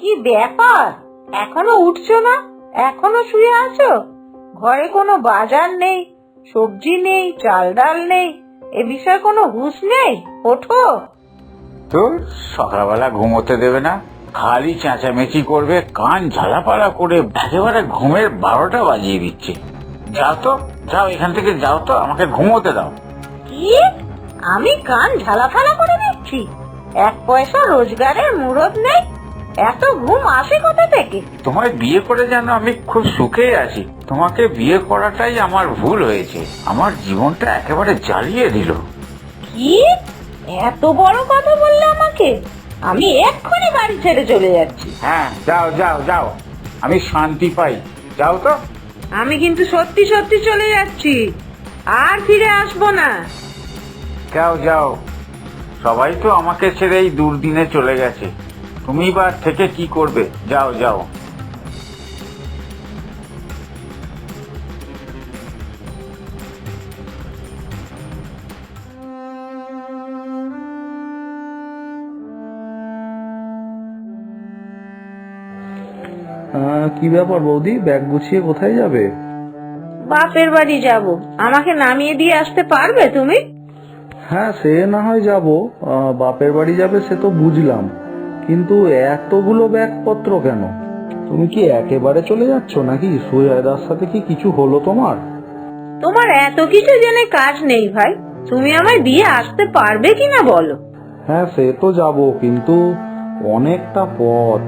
কি ব্যাপার? এখনও উঠছো না? এখনও শুয়ে আছো? ঘরে কোনো বাজার নেই সবজি নেই চাল ডাল নেই এ বিষয়ে কোনো হুঁশ নেই? ওঠো। তো সকালবেলা ঘুমোতে দেবে না? খালি চেঁচামেচি করবে কান ঝালাপালা করে একেবারে ঘুমের বারোটা বাজিয়ে দিচ্ছে। যাও তো যাও এখান থেকে যাও তো আমাকে ঘুমোতে দাও। কি? আমি কান ঝালাফালা করে দিচ্ছি? এক পয়সা রোজগারের মুরত নেই? এত ঘুম আসে কোথা থেকে? তোমায় বিয়ে করে যেন আমি খুব সুখে আছি। তোমাকে বিয়ে করাটাই আমার ভুল হয়েছে। আমার জীবনটা একেবারে জ্বালিয়ে দিল। কি? এত বড় কথা বললে আমাকে? আমি এক্ষুনি বাড়ি ছেড়ে চলে যাচ্ছি। হ্যাঁ যাও যাও যাও। আমি শান্তি পাই। যাও তো। আমি কিন্তু সত্যি সত্যি চলে যাচ্ছি। আর ফিরে আসব না। যাও যাও। সবাই তো আমাকে ছেড়ে এই দুর্দিনে চলে গেছে। তুমি বা থেকে কি করবে? যাও যাও। আহ, কি ব্যাপার বৌদি? ব্যাগ গুছিয়ে কোথায় যাবে? বাপের বাড়ি যাব। আমাকে নামিয়ে দিয়ে আসতে পারবে তুমি? হ্যাঁ সে না হয় যাব। আহ, বাপের বাড়ি যাবে সে তো বুঝলাম। কিন্তু এতগুলো ব্যাগপত্র কেন? তুমি কি একেবারে চলে যাচ্ছ নাকি? সুজয়দার সাথে কি কিছু হলো তোমার? তোমার এত কিছু জেনে কাজ নেই ভাই। তুমি আমায় দিয়ে আসতে পারবে কিনা বলো? হ্যাঁ সে তো যাব কিন্তু অনেকটা পথ।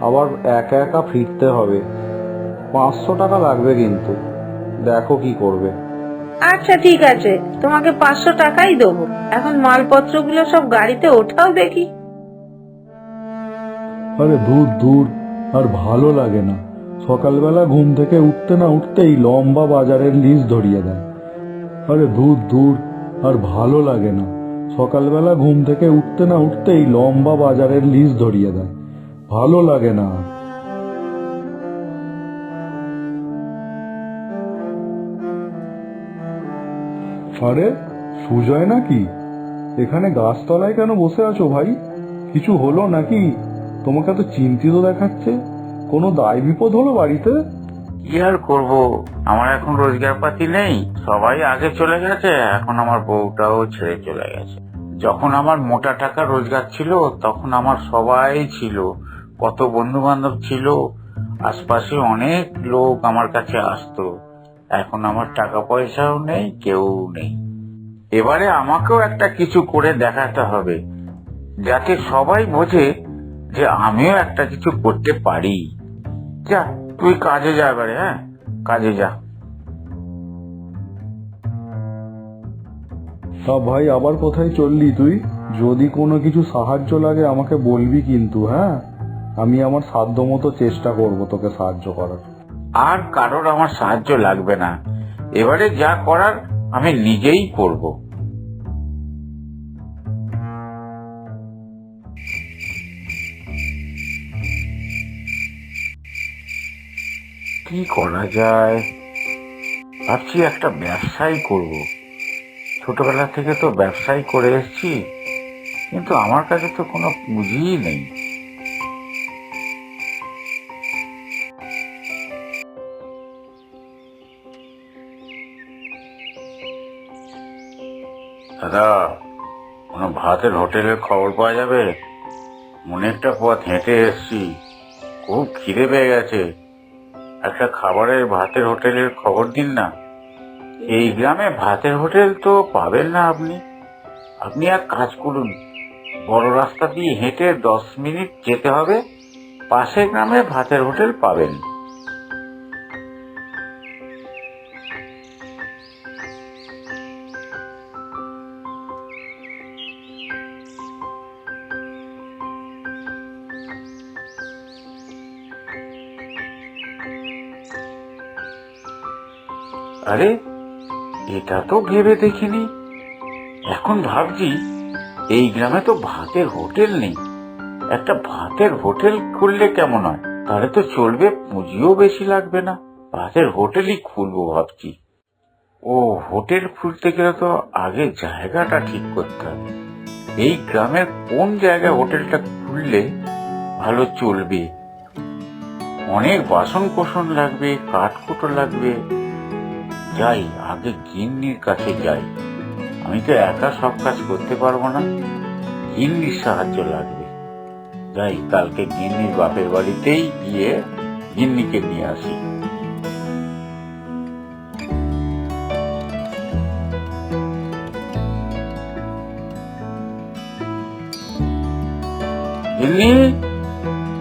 আবার একা একা ফিরতে হবে। পাঁচশো টাকা লাগবে কিন্তু। দেখো কি করবে। আচ্ছা ঠিক আছে। তোমাকে পাঁচশো টাকাই দেবো। এখন মালপত্রগুলো সব গাড়িতে ওঠাও দেখি। আরে দূর দূর, আর ভালো লাগে না। সকালবেলা ঘুম থেকে উঠতে না উঠতেই লম্বা বাজারের লিস্ট ধরিয়ে দেয়। আরে দূর দূর, আর ভালো লাগে না। সকালবেলা ঘুম থেকে উঠতে না উঠতেই লম্বা বাজারের লিস্ট ধরিয়ে দেয়। ভালো লাগে না। আরে, সুজয় নাকি? এখানে গাছতলায় কেন বসে আছো ভাই? কিছু হলো নাকি? তোমাকে তো চিন্তিত দেখাচ্ছে? কোনো দায় বিপদ হলো বাড়িতে? কি আর করব? আমার এখন রোজগার পাতি নেই, সবাই আগে চলে গেছে, এখন আমার বউটাও ছেড়ে চলে গেছে। যখন আমার মোটা টাকা রোজগার ছিল, তখন আমার সবাই ছিল, কত বন্ধু বান্ধব ছিল, আশপাশে অনেক লোক আমার কাছে আসতো। এখন আমার টাকা পয়সাও নেই, কেউ নেই। এবারে আমাকেও একটা কিছু করে দেখাতে হবে, যাতে সবাই বোঝে যে আমিও একটা কিছু করতে পারি। যা তুই কাজে যা এবারে হ্যাঁ? কাজে যা। তা ভাই আবার কোথায় চললি তুই? যদি কোনো কিছু সাহায্য লাগে আমাকে বলবি কিন্তু হ্যাঁ? আমি আমার সাধ্য মতো চেষ্টা করব তোকে সাহায্য করার। আর কারোর আমার সাহায্য লাগবে না। এবারে যা করার আমি নিজেই করব। কি করা যায়? ভাবছি একটা ব্যবসাই করব। ছোটবেলা থেকে তো ব্যবসাই করে এসেছি, কিন্তু আমার কাছে তো কোনো পুঁজিই নেই। দাদা, কোনো ভাতের হোটেলের খবর পাওয়া যাবে? অনেকটা পথ হেঁটে এসছি। খুব খিদে পেয়ে গেছে। একটা খাবারের ভাতের হোটেলের খবর দিন না। এই গ্রামে ভাতের হোটেল তো পাবেন না আপনি। আপনি এক কাজ করুন, বড় রাস্তা দিয়ে হেঁটে দশ মিনিট যেতে হবে, পাশের গ্রামে ভাতের হোটেল পাবেন। আরে, এটা তো ভেবে দেখিনি। এখন ভাবছি, এই গ্রামে তো ভাতের হোটেল নেই। একটা ভাতের হোটেল খুললে কেমন হয়? তাহলে তো চলবে, পুঁজিও বেশি লাগবে না। ভাতের হোটেলই খুলবো ভাবছি। ও, হোটেল খুলতে গেলে তো আগে জায়গাটা ঠিক করতে হবে। এই গ্রামের কোন জায়গায় হোটেলটা খুললে ভালো চলবে? অনেক বাসন কোসন লাগবে কাঠকুটো লাগবে। যাই, আগে গিন্নির কাছে যাই। আমি তো একা সব কাজ করতে পারব না। গিন্নির সাহায্য লাগবে। যাই, কালকে গিন্নির বাপের বাড়িতেই গিয়ে গিন্নিকে নিয়ে আসি। গিন্নি?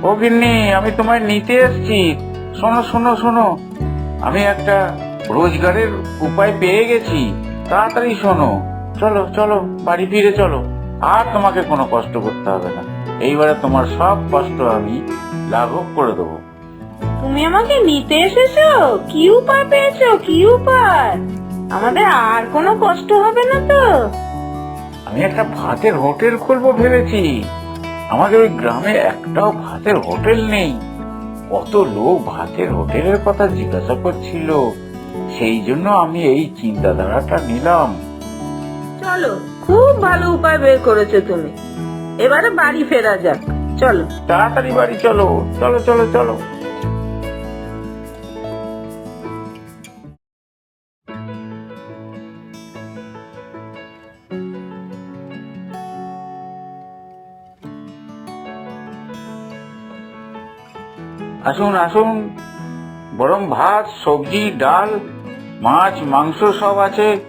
ও গিন্নি, আমি তোমায় নিতে এসেছি। শোনো শোনো শোনো। আমি একটা রোজগারের উপায় পেয়ে গেছি। তাড়াতাড়ি শোনো। চলো চলো বাড়ি ফিরে চলো। আর তোমাকে কোনো কষ্ট করতে হবে না। এইবারে তোমার সব কষ্ট আমি লাঘব করে দেবো। তুমি আমাকে নিতে এসেছ? কি উপায় পেয়েছ? কি উপায়? আমাদের আর কোনো কষ্ট হবে না তো? আমি একটা ভাতের হোটেল খুলব ভেবেছি। আমাদের ওই গ্রামে একটাও ভাতের হোটেল নেই। কত লোক ভাতের হোটেলের কথা জিজ্ঞাসা করছিল। সেই জন্য আমি এই চিন্তাধারাটা নিলাম। চলো খুব ভালো উপায় বের করেছ তুমি। এবারে বাড়ি ফেরা যাক। চলো। তাড়াতাড়ি বাড়ি চলো। চলো চলো চলো। আসুন আসুন। বরং ভাত সবজি ডাল মাছ, মাংস সব আছে।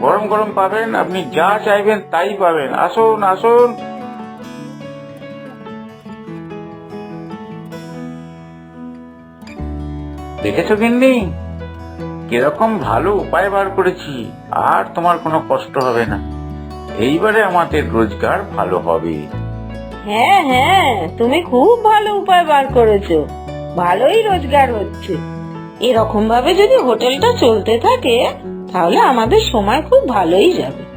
গরম গরম পাবেন, আপনি যা চাইবেন তাই পাবেন। আসুন আসুন। দেখেছ গিন্নি? কীরকম ভালো উপায় বার করেছি, আর তোমার কোনো কষ্ট হবে না। এইবারে আমাদের রোজগার ভালো হবে। হ্যাঁ হ্যাঁ তুমি খুব ভালো উপায় বার করেছ। ভালোই রোজগার হচ্ছে। এরকম ভাবে যদি হোটেলটা চলতে থাকে তাহলে আমাদের সময় খুব ভালোই যাবে।